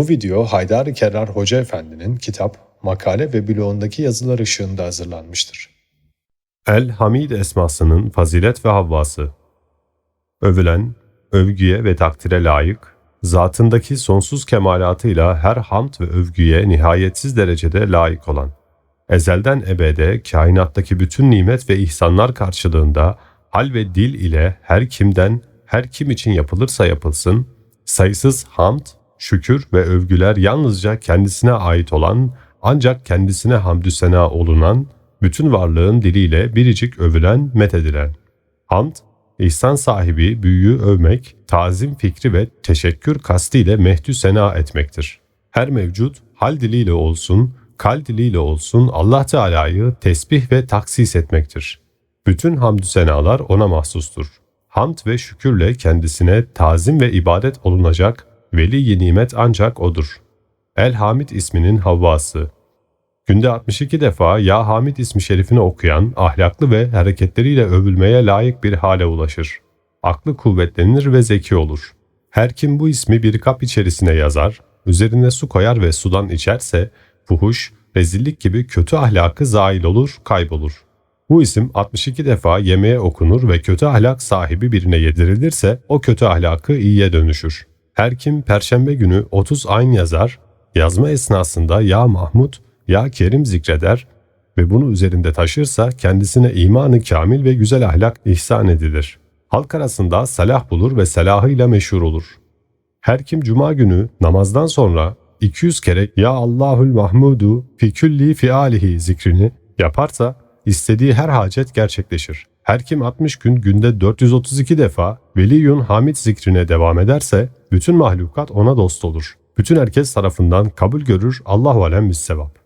Bu video Haydar Kerrar Hoca Efendi'nin kitap, makale ve blogundaki yazılar ışığında hazırlanmıştır. El-Hamid esmasının fazilet ve havvası. Övülen, övgüye ve takdire layık, zatındaki sonsuz kemalatıyla her hamd ve övgüye nihayetsiz derecede layık olan, ezelden ebede kainattaki bütün nimet ve ihsanlar karşılığında hal ve dil ile her kimden, her kim için yapılırsa yapılsın, sayısız hamd, şükür ve övgüler yalnızca kendisine ait olan, ancak kendisine hamdü sena olunan, bütün varlığın diliyle biricik övülen, methedilen. Hamd, ihsan sahibi büyüğü övmek, tazim fikri ve teşekkür kastıyla mehdü sena etmektir. Her mevcut hal diliyle olsun, kal diliyle olsun Allah Teala'yı tesbih ve taksis etmektir. Bütün hamdü senalar ona mahsustur. Hamd ve şükürle kendisine tazim ve ibadet olunacak veli nimet ancak odur. El-Hamid isminin Havvası Günde 62 defa Ya Hamid ismi şerifini okuyan, ahlaklı ve hareketleriyle övülmeye layık bir hale ulaşır. Aklı kuvvetlenir ve zeki olur. Her kim bu ismi bir kap içerisine yazar, üzerine su koyar ve sudan içerse, fuhuş, rezillik gibi kötü ahlakı zail olur, kaybolur. Bu isim 62 defa yemeğe okunur ve kötü ahlak sahibi birine yedirilirse o kötü ahlakı iyiye dönüşür. Her kim perşembe günü 30 ayn yazar, yazma esnasında ya Mahmud, ya Kerim zikreder ve bunu üzerinde taşırsa kendisine imanı kamil ve güzel ahlak ihsan edilir. Halk arasında salah bulur ve selahıyla meşhur olur. Her kim cuma günü namazdan sonra 200 kere Ya Allahül Mahmudu fi külli fialihi zikrini yaparsa istediği her hacet gerçekleşir. Her kim 60 gün günde 432 defa Veliyun Hamid zikrine devam ederse bütün mahlukat ona dost olur. Bütün herkes tarafından kabul görür Allah alem sevap.